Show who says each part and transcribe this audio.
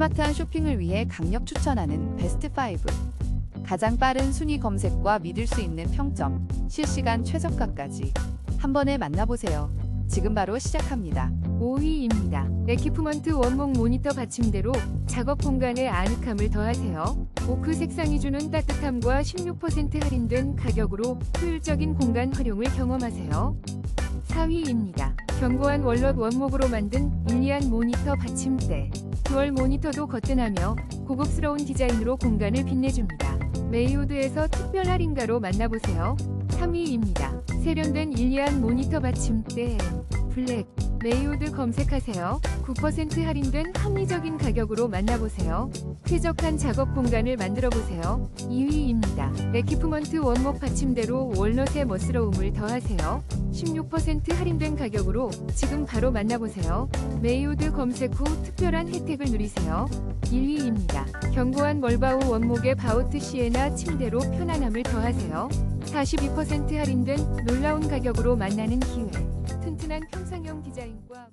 Speaker 1: 스마트한 쇼핑을 위해 강력 추천하는 베스트 5. 가장 빠른 순위 검색과 믿을 수 있는 평점, 실시간 최저가까지 한 번에 만나보세요. 지금 바로 시작합니다.
Speaker 2: 5위입니다. 에키프먼트 원목 모니터 받침대로 작업 공간에 아늑함을 더하세요. 오크 색상이 주는 따뜻함과 16% 할인된 가격으로 효율적인 공간 활용을 경험하세요. 4위입니다. 견고한 월넛 원목으로 만든 일리안 모니터 받침대. 듀얼 모니터도 거뜬하며 고급스러운 디자인으로 공간을 빛내줍니다. 메이우드에서 특별 할인가로 만나보세요. 3위입니다. 세련된 일리안 모니터 받침대 블랙 메이우드 검색하세요. 9% 할인된 합리적인 가격으로 만나보세요. 쾌적한 작업 공간을 만들어보세요. 2위입니다. 에키프먼트 원목 받침대로 월넛의 멋스러움을 더하세요. 16% 할인된 가격으로 지금 바로 만나보세요. 메이우드 검색 후 특별한 혜택을 누리세요. 1위입니다. 견고한 멀바우 원목의 바우트 시에나 침대로 편안함을 더하세요. 42% 할인된 놀라운 가격으로 만나는 기회. 튼튼한 평상형 디자인과